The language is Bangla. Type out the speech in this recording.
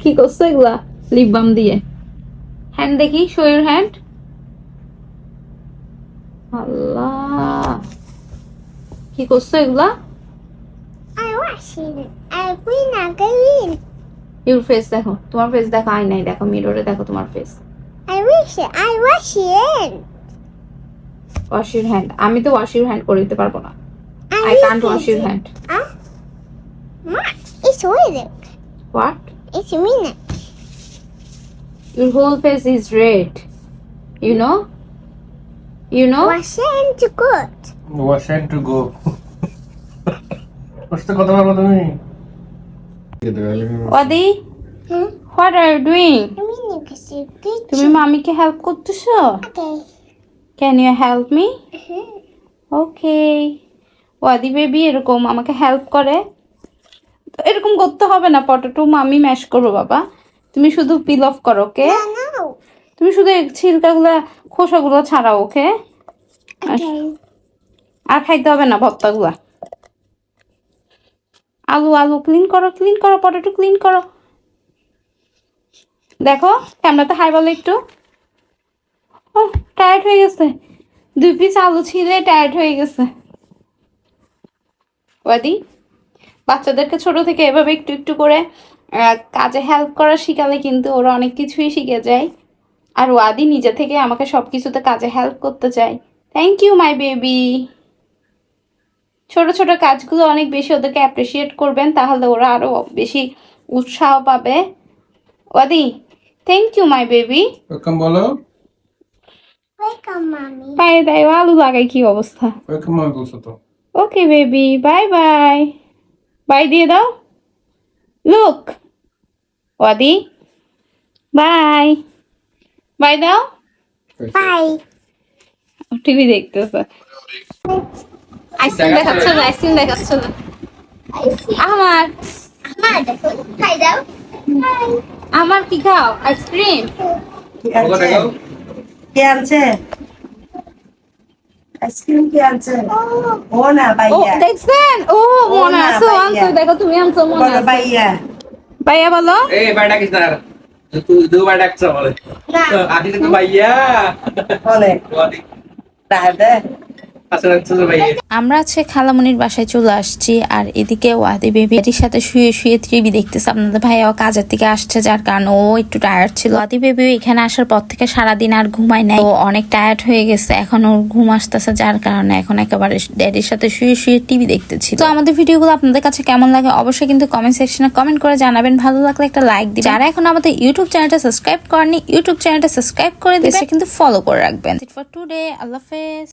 কি করছ এগুলা? লিপ বাম দিয়ে। হ্যান্ড দেখি শো ইউর হ্যান্ড আল্লাহ। কি করছ এগুলা. ইউর ফেস দেখো তোমার ফেস দেখো আয়নায় দেখো মিররে দেখো তোমার ফেস ওয়াশ ইউর হ্যান্ড আমি তো ওয়াশ ইউর হ্যান্ড করে দিতে পারব না। I can't wash your hand? It's. What It's minute. Your whole face is red You know? You know Wash good. ওয়াশেন টু গো কষ্ট কথা বলব তুমি Huh? What are doing you. তুমি মামিকে হেল্প করতেছো Okay. Can you help me. Okay Wadi baby এরকম আমাকে হেল্প করে এরকম করতে হবে না পটেটো মামি ম্যাশ করব বাবা। তুমি শুধু পিল অফ করো ওকে. তুমি শুধু ছিলকাগুলা খোসাগুলো ছাড়াও ওকে আর খাইতে হবে না ভর্তাগুলা। আলু আলু ক্লিন করো ক্লিন করো পটেটো ক্লিন করো। দেখো ক্যামেরাতে হাই বলো একটু। ও টায়ার্ড হয়ে গেছে। দুই পিস আলু ছিলে টায়ার্ড হয়ে গেছে। ওয়াদি বাচ্চাদেরকে ছোট থেকে এভাবে একটু একটু করে কাজে হেল্প করা শিখালে কিন্তু ওরা অনেক কিছুই শিখে যায়। আর ওয়াদি নিজে থেকে আমাকে সব কিছুতে কাজে হেল্প করতে চায়। থ্যাংক ইউ মাই বেবি ছোট ছোট কাজগুলো অনেক বেশি ওদেরকে অ্যাপ্রিসিয়েট করবেন তাহলে ওরা আরও বেশি উৎসাহ পাবে। Wadi thank you my baby welcome বলো. পায়ে দেয় আলু লাগাই কি অবস্থা? ওয়েলকাম আমি বলছো তো। Okay baby bye bye bye দিয়ে দাও লুক ওয়াদি বাই বাই দাও Bye. টিভি দেখতেছে আইসক্রিম দেখাচ্ছ না আইসক্রিম দেখাচ্ছ না. আমার food. Hi, though. Hi. আমার কি খাও আইসক্রিম কে আনছে আইসক্রিম কে আনছে Oh. ও না ও ভাইয়া দেখছেন ও মনে না, আছে ও ভাইয়া। আনছে দেখো তুমি আনছো মনে বলো আছে ভাইয়া ভাইয়া বলো Eh, badak isnar. Tu tu badak sama le. Nah. Adi tu bayya. অনেক Adi আমরা আছে খালামনির বাসায় চলে আসছি আর এদিকে ওয়াদি বেবির সাথে শুয়ে শুয়ে টিভি দেখতেছে। আপনাদের ভাইয়াও কাজের থেকে আসছে যার কারণে ও একটু টায়ার্ড ছিল। ওয়াদি বেবিও এখানে আসার পর থেকে সারাদিন আর ঘুমায় নাই। ও অনেক টায়ার্ড হয়ে গেছে। এখন ওর ঘুম আসতেছে যার কারণে এখন একেবারে ড্যাডির সাথে শুয়ে শুয়ে টিভি দেখতেছিল। তো আমাদের ভিডিওগুলো আপনাদের কাছে কেমন লাগে অবশ্যই কিন্তু কমেন্ট সেকশনে কমেন্ট করে জানাবেন। ভালো লাগলে একটা লাইক দিবেন। যারা এখন আমাদের ইউটিউব চ্যানেলটা সাবস্ক্রাইব করেনি ইউটিউব চ্যানেলটা সাবস্ক্রাইব করে দিয়েছে কিন্তু ফলো করে রাখবেন। ফর টুডে আল্লাহ হাফেজ।